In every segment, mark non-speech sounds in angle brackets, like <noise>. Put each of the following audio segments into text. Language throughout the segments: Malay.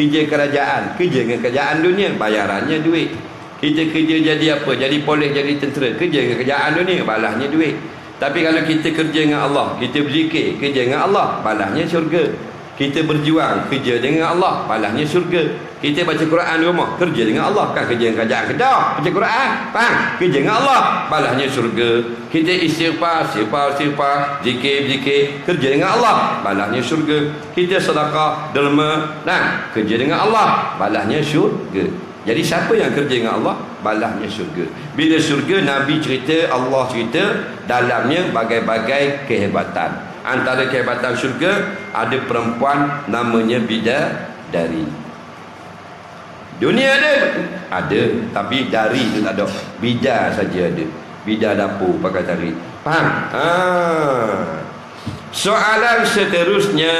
kerja kerajaan. Kerja dengan kerajaan dunia. Bayarannya duit. Kita kerja jadi apa? Jadi polis jadi tentera. Kerja dengan kerajaan dunia. Balahnya duit. Tapi kalau kita kerja dengan Allah kita berzikir. Kerja dengan Allah balahnya syurga kita berjuang kerja dengan Allah balahnya syurga. Kita baca Quran di rumah kerja dengan Allah. Kan kerja dengan kerajaan kedah baca Quran faham? Kerja dengan Allah balahnya syurga. Kita istighfar istighfar istighfar zikir zikir kerja dengan Allah balahnya syurga. Kita sedekah derma nah kerja dengan Allah balahnya syurga. Jadi siapa yang kerja dengan Allah balahnya syurga. Bila syurga Nabi cerita Allah cerita dalamnya bagai-bagai kehebatan antara kehebatan syurga ada perempuan namanya bidadari. Dunia ada ada tapi dari itu tak ada. Bidar saja ada. Bidar dapur pakai tarik faham? Ha. soalan seterusnya.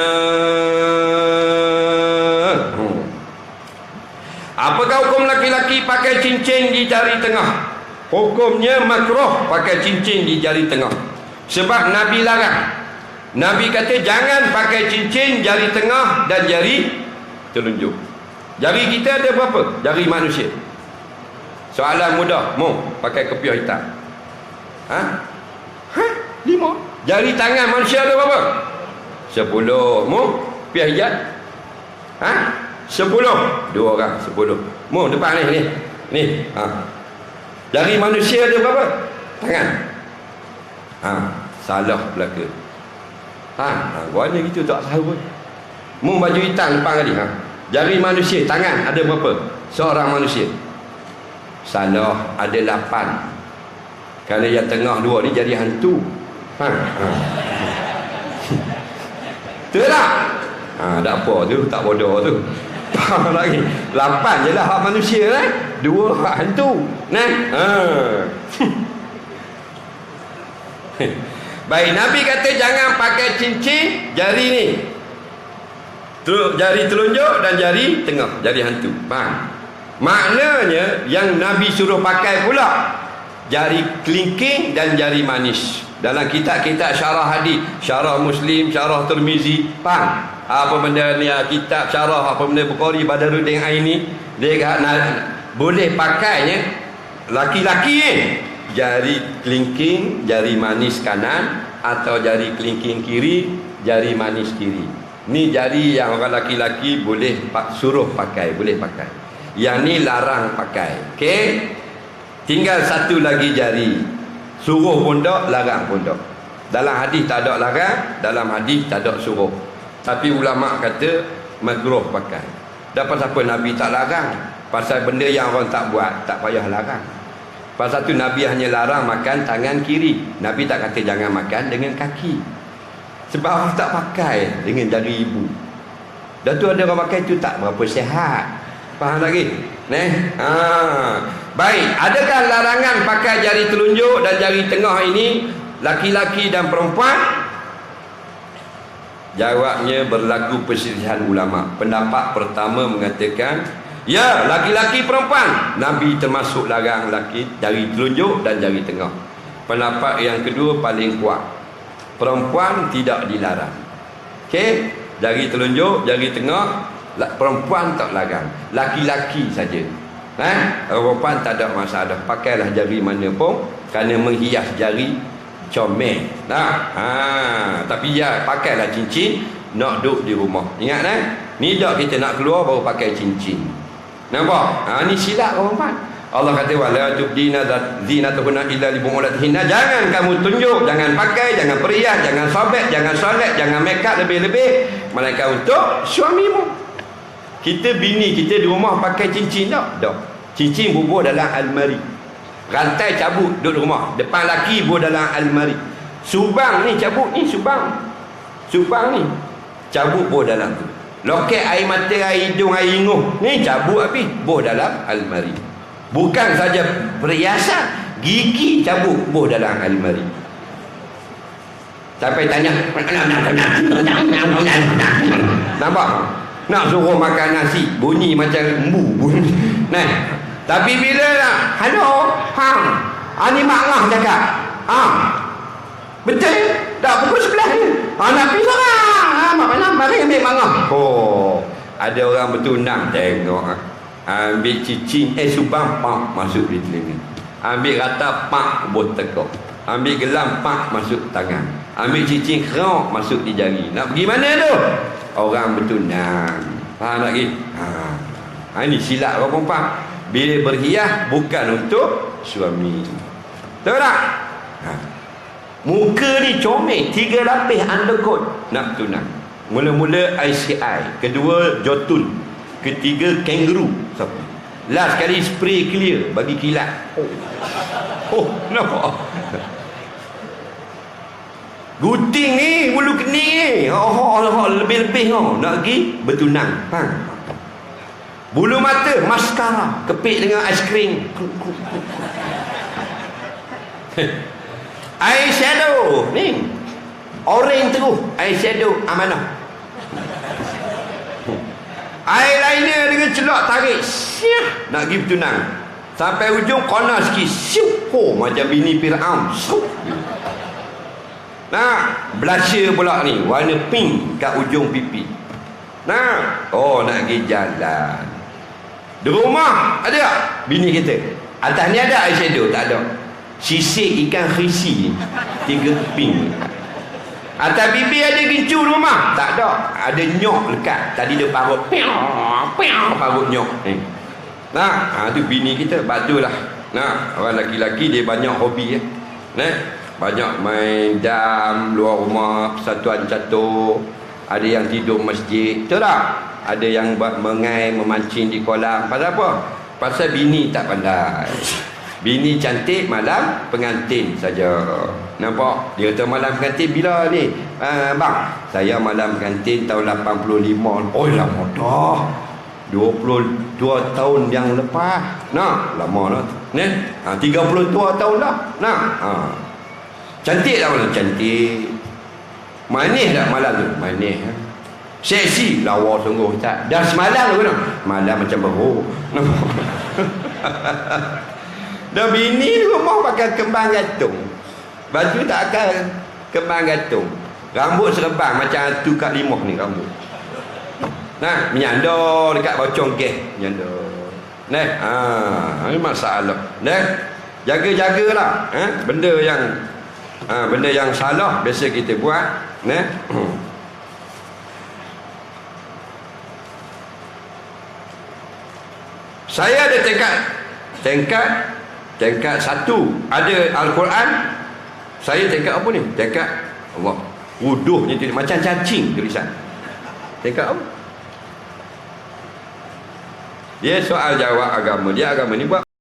Hmm. apakah hukum laki-laki pakai cincin di jari tengah? Hukumnya makruh pakai cincin di jari tengah. Sebab Nabi larang Nabi kata jangan pakai cincin jari tengah dan jari telunjuk. Jari kita ada berapa? Jari manusia. Soalan mudah. Mu pakai kepiah hitam. Ha? Ha? Lima. Jari tangan manusia ada berapa? Sepuluh. Mu? Piah hijat? Ha? Sepuluh. Dua orang. Sepuluh. Mu depan ni. Ni. Ni. Ha. Jari manusia ada berapa? Tangan. Ha. Salah belakang. Ha, ha guanya gitu tak tahu pun. Mu baju hitam depan tadi ha. Jari manusia tangan ada berapa? Seorang manusia. Salah ada lapan. Kalau yang tengah dua ni jadi hantu. Ha. ha. <laughs> Tak? Ha, tak apa tu, tak bodoh tu. lagi. Lapan je lah hak manusia lah. Dua hak hantu. Nah. Ha. <laughs> Baik, Nabi kata jangan pakai cincin jari ni. Jari telunjuk dan jari tengah, jari hantu. Faham? Maknanya yang Nabi suruh pakai pula jari kelingking dan jari manis. Dalam kitab-kitab syarah hadis, syarah Muslim, syarah Tirmizi, faham? Apa benda ni ah, kitab syarah apa benda Bukhari Badaruddin Aini dia kata boleh pakainya laki-laki ni jari kelingking, jari manis kanan atau jari kelingking kiri, jari manis kiri. Ni jari yang orang laki-laki boleh suruh pakai, boleh pakai. Yang ni larang pakai. Okey. Tinggal satu lagi jari. Suruh pun tak, larang pun tak. Dalam hadis tak ada larang, dalam hadis tak ada suruh. Tapi ulama kata makruh pakai. Dapat siapa Nabi tak larang? Pasal benda yang orang tak buat, tak payah larang. Pasal tu Nabi hanya larang makan tangan kiri. Nabi tak kata jangan makan dengan kaki. Sebab orang tak pakai dengan jari ibu. Dan tu ada orang pakai tu tak berapa sihat. Faham lagi? Neh. Ha. Baik, adakah larangan pakai jari telunjuk dan jari tengah ini laki-laki dan perempuan? Jawabnya berlaku perselisihan ulama. Pendapat pertama mengatakan Ya, laki-laki perempuan. Nabi termasuk larang laki jari telunjuk dan jari tengah. Pendapat yang kedua paling kuat. Perempuan tidak dilarang. Okey, jari telunjuk, jari tengah, perempuan tak larang. Laki-laki saja. Eh, perempuan tak ada masalah. Pakailah jari mana pun kerana menghias jari comel. Nah, ha, tapi ya pakailah cincin nak duduk di rumah. Ingat eh? Ni dak kita nak keluar baru pakai cincin. Nampak? Ha ni silap orang Allah kata wala tubdina zinatuhunna illa li bu'ulatihinna. Jangan kamu tunjuk, jangan pakai, jangan periah, jangan sobek, jangan solat, jangan make up lebih-lebih melainkan untuk suamimu. Kita bini kita di rumah pakai cincin tak? Tak. Cincin bubuh dalam almari. Rantai cabut duduk rumah. Depan laki bubuh dalam almari. Subang ni cabut ni subang. Subang ni cabut bubuh dalam tu. Loket air mata, air hidung, air inguh. Ni cabut habis. Boh dalam almari. Bukan saja perhiasan. Gigi cabut boh dalam almari. Sampai tanya. Nampak? Nak suruh makan nasi. Bunyi macam embu. Nah. Tapi bila nak. Halo. Hang. Ani mak ngah cakap. Ha. Betul? Tak pukul sebelah ni. Ha, nak pergi mana? Mari ambil mangah. Oh. ada orang bertunang tengok ah. ambil cicing eh subang pak masuk di telinga ambil rata pak bot tekok ambil gelam pak masuk tangan ambil cicing kerok masuk di jari nak pergi mana tu orang bertunang faham tak lagi ha. ha ini silap orang perempuan bila berhias bukan untuk suami tahu tak ha. muka ni comel tiga lapis undercoat nak tunang mula-mula ICI kedua jotun ketiga kangaroo siapa last kali spray clear bagi kilat oh oh no Guting ni, bulu kening ni. Oh, oh, oh, lebih-lebih oh. Nak pergi bertunang. Ha. Bulu mata, maskara. Kepik dengan aiskrim. <laughs> Eye shadow. Ni. Orange terus. Eye shadow amanah. Eyeliner dengan celok tarik. Syah. Nak pergi bertunang. Sampai ujung corner sikit. Syuh. Oh, macam bini Fir'aun. Syuh. Nah, blusher pula ni warna pink kat ujung pipi. Nah, oh nak pergi jalan. Di rumah ada tak? Bini kita. Atas ni ada eyeshadow? Tak ada. Sisik ikan khisi. Tiga pink. Atas bibi ada gincu rumah? Tak ada. Ada nyok lekat. Tadi dia parut. Piau, piau, parut nyok. Eh. Nah, ha, tu bini kita. Batulah. Nah, orang lelaki-lelaki dia banyak hobi. Eh. Nah, banyak main jam luar rumah persatuan catur ada yang tidur masjid betul tak ada yang buat mengai memancing di kolam pasal apa pasal bini tak pandai bini cantik malam pengantin saja nampak dia kata malam pengantin bila ni uh, bang saya malam pengantin tahun 85 oh lama dah 22 tahun yang lepas nah lama dah ni ha, 32 tahun dah nah ha. Cantik tak malam? Cantik. Manis tak malam tu? Manis. Ha? Seksi. Lawa sungguh. Tak. Dah semalam tu kan? Malam macam beruk. <laughs> <laughs> Dah bini rumah pakai kembang gantung. Baju tak akan kembang gantung. Rambut serebang macam tu kat limah ni rambut. Nah, menyandar dekat bocong ke. Menyandar. Nah, ha, ini masalah. Nah, jaga-jagalah. Ha? Benda yang ha, benda yang salah biasa kita buat ne <clears throat> saya ada tingkat tingkat tingkat satu ada Al-Quran? Saya tingkat apa ni? Tingkat Allah wuduhnya macam cacing tulisan tingkat apa? Dia soal jawab agama. Dia agama ni buat